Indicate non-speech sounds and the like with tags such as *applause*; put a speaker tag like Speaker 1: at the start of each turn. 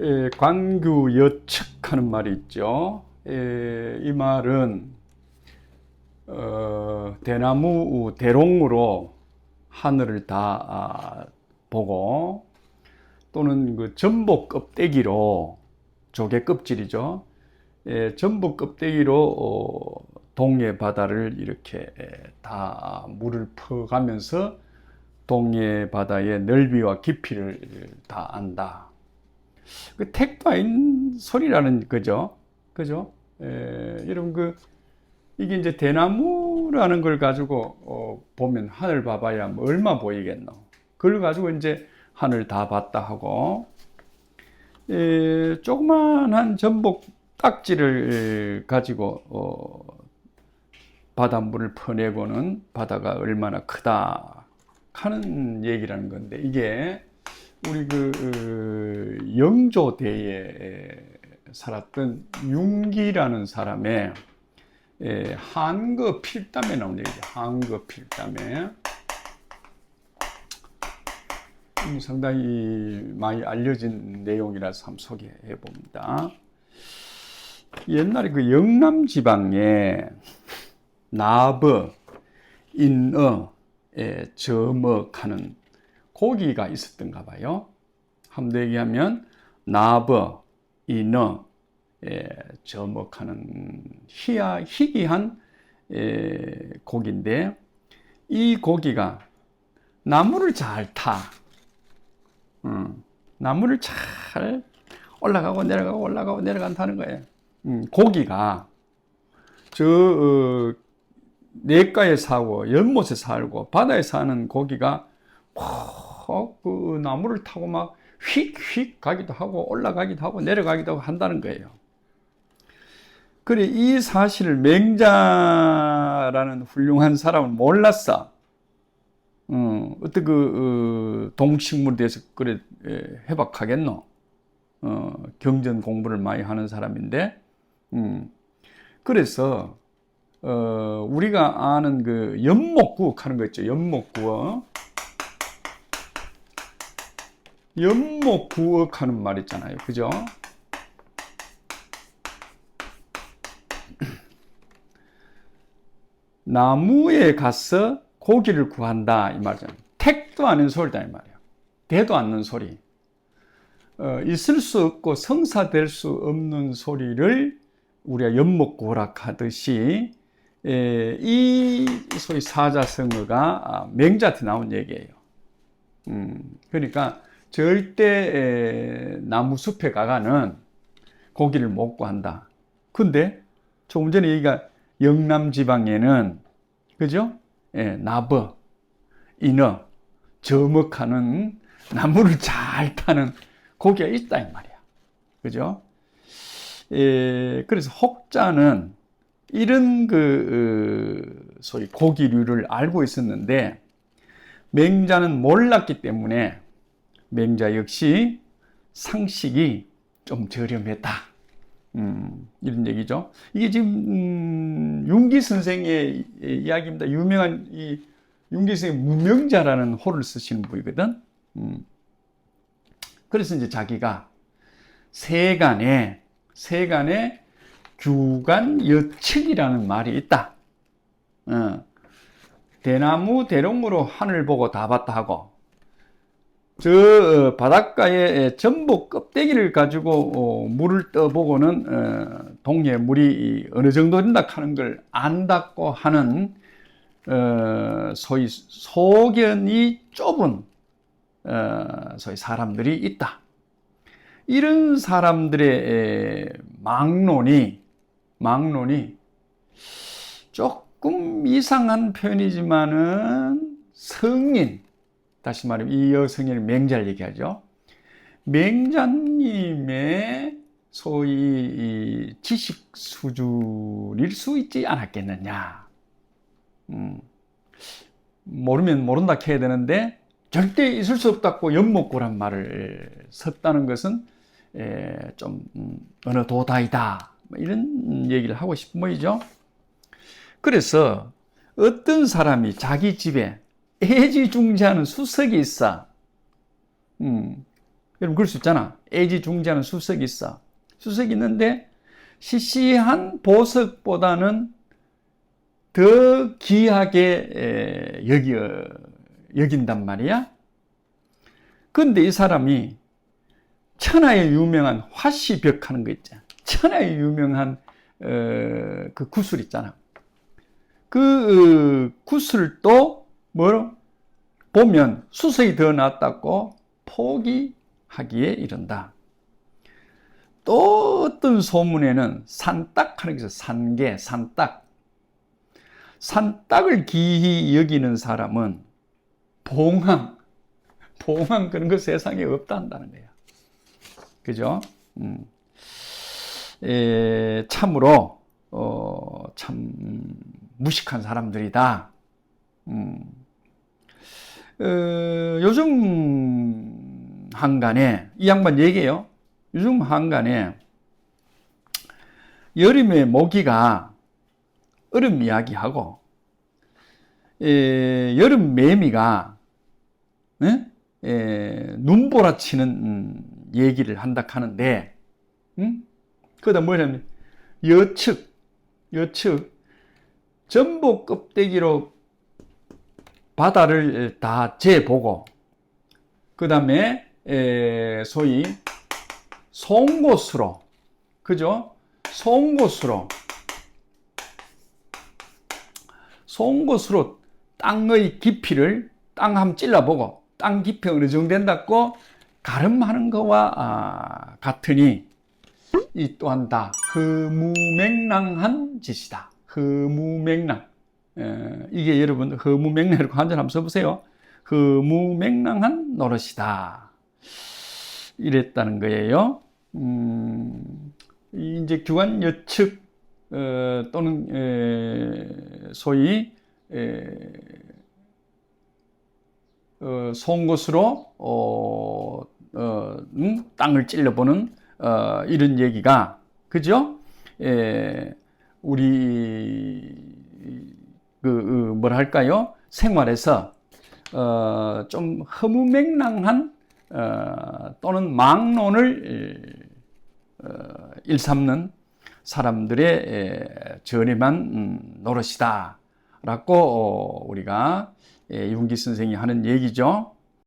Speaker 1: 에, 관규여측하는 말이 있죠. 에, 이 말은 어, 대나무 대롱으로 하늘을 다 아, 보고 또는 그 전복 껍데기로 조개 껍질이죠. 에, 전복 껍데기로 어, 동해 바다를 이렇게 에, 다 물을 퍼가면서 동해 바다의 넓이와 깊이를 다 안다. 그 아닌 소리라는 거죠. 그죠? 에, 여러분 그 이게 이제 대나무라는 걸 가지고 어, 보면 하늘 봐봐야 뭐 얼마 보이겠노. 그걸 가지고 이제 하늘 다 봤다 하고 에, 조그만한 전복 딱지를 가지고 어, 바닷물을 퍼내고는 바다가 얼마나 크다 하는 얘기라는 건데 이게 우리 그 어, 영조대에 살았던 윤기라는 사람의 에, 한거 필담에 나온 얘기죠. 한거 필담에 음, 상당히 많이 알려진 내용이라서 한번 소개해 봅니다. 옛날에 그 영남 지방에 나버, 인어에 저먹하는 고기가 있었던가 봐요. 한번 얘기하면 나버, 인어, 에 저먹하는 희야, 희귀한 에, 고기인데 이 고기가 나무를 잘 타. 음, 나무를 잘 올라가고 내려가고 올라가고 내려간다는 거예요. 음, 고기가 저 어, 내가에 사고 연못에 살고 바다에 사는 고기가 그 나무를 타고 막 휙휙 가기도 하고 올라가기도 하고 내려가기도 하고 한다는 거예요. 그래 이 사실을 맹자라는 훌륭한 사람은 몰랐어. 어, 어떤 그 어, 동식물에 대해서 그래 에, 해박하겠노? 어, 경전 공부를 많이 하는 사람인데, 음, 그래서 어, 우리가 아는 그 연목구억 하는 거 있죠. 연목구억. 연목구억 하는 말 있잖아요. 그죠? *clears throat* 나무에 가서 고기를 구한다 이 말이죠. 택도 않은 소리다 이 말이에요. 대도 않는 소리. 어, 있을 수 없고 성사될 수 없는 소리를 우리가 연목구락 하듯이 에, 이 소위 사자성어가 아, 맹자한테 나온 얘기예요. 음, 그러니까 절대 에, 나무 숲에 가가는 고기를 못 구한다. 근데 조금 전에 얘기가 영남 지방에는 그죠? 예, 나버, 인어, 저먹하는 나무를 잘 타는 고기가 있다 이 말이야. 그죠? 예, 그래서 혹자는 이런 그 어, 소위 고기류를 알고 있었는데 맹자는 몰랐기 때문에 맹자 역시 상식이 좀 저렴했다. 음, 이런 얘기죠. 이게 지금 음, 윤기 선생의 이야기입니다. 유명한 이 윤기 선생 무명자라는 호를 쓰시는 분이거든. 음. 그래서 이제 자기가 세간에 세간에 규간 여측이라는 말이 있다. 어. 대나무 대롱으로 하늘 보고 다 봤다 하고 저 어, 바닷가에 전복 껍데기를 가지고 어, 물을 떠보고는 어, 동해 물이 어느 정도 된다 하는 걸 안다고 하는 소위 소견이 좁은 소위 사람들이 있다. 이런 사람들의 막론이 막론이 조금 이상한 표현이지만은 성인 다시 말하면 이 여성을 맹자를 얘기하죠. 맹자님의 소위 지식 수준일 수 있지 않았겠느냐. 음, 모르면 모른다 해야 되는데 절대 있을 수 없다고 연목구란 말을 썼다는 것은 에, 좀 음, 어느 도다이다 뭐 이런 얘기를 하고 싶은 거죠. 그래서 어떤 사람이 자기 집에 애지중지하는 수석이 있어. 음. 여러분 그럴 수 있잖아. 애지중지하는 수석이 있어. 수석이 있는데 시시한 보석보다는 더 귀하게 에, 여겨 여긴단 말이야. 근데 이 사람이 천하에 유명한 화시벽 하는 거 있잖아. 천하에 유명한 어, 그 구슬 있잖아. 그 어, 구슬도 뭐 보면 수석이 더 낫다고 포기하기에 이른다. 또 어떤 소문에는 산딱 하는 게 있어. 산개, 산딱. 산딱을 기히 여기는 사람은 봉황, 봉황 그런 거 세상에 없다 한다는 거야. 그죠? 음. 에, 참으로, 어, 참, 무식한 사람들이다. 음. 어, 요즘 한간에, 이 양반 얘기해요. 요즘 한간에, 여름에 모기가 얼음 이야기하고, 에, 여름 매미가, 에? 에, 눈보라치는 음, 얘기를 한다 하는데, 응? 그다 뭐냐면, 여측, 여측, 전복 껍데기로 바다를 다 재보고, 그 다음에, 소위, 송곳으로, 그죠? 송곳으로, 송곳으로 땅의 깊이를 땅 한번 찔러보고, 땅 깊이 어느 정도 된다고 가름하는 거와 아, 같으니 이 또한 다 허무맹랑한 짓이다. 허무맹랑. 에, 이게 여러분 허무맹랑이라고 한절 한번 써보세요. 허무맹랑한 노릇이다. 이랬다는 거예요. 음, 이제 규관 여측 어, 또는 에, 소위 에, 어, 송곳으로 어, 어, 음, 땅을 찔러보는 어, 이런 얘기가 그죠? 에, 우리 그 어, 뭐라 할까요? 생활에서 어, 좀 허무맹랑한 어, 또는 망론을 어, 일삼는 사람들의 에, 저렴한 음, 노릇이다라고 어, 우리가 예, 윤기 선생이 하는 얘기죠.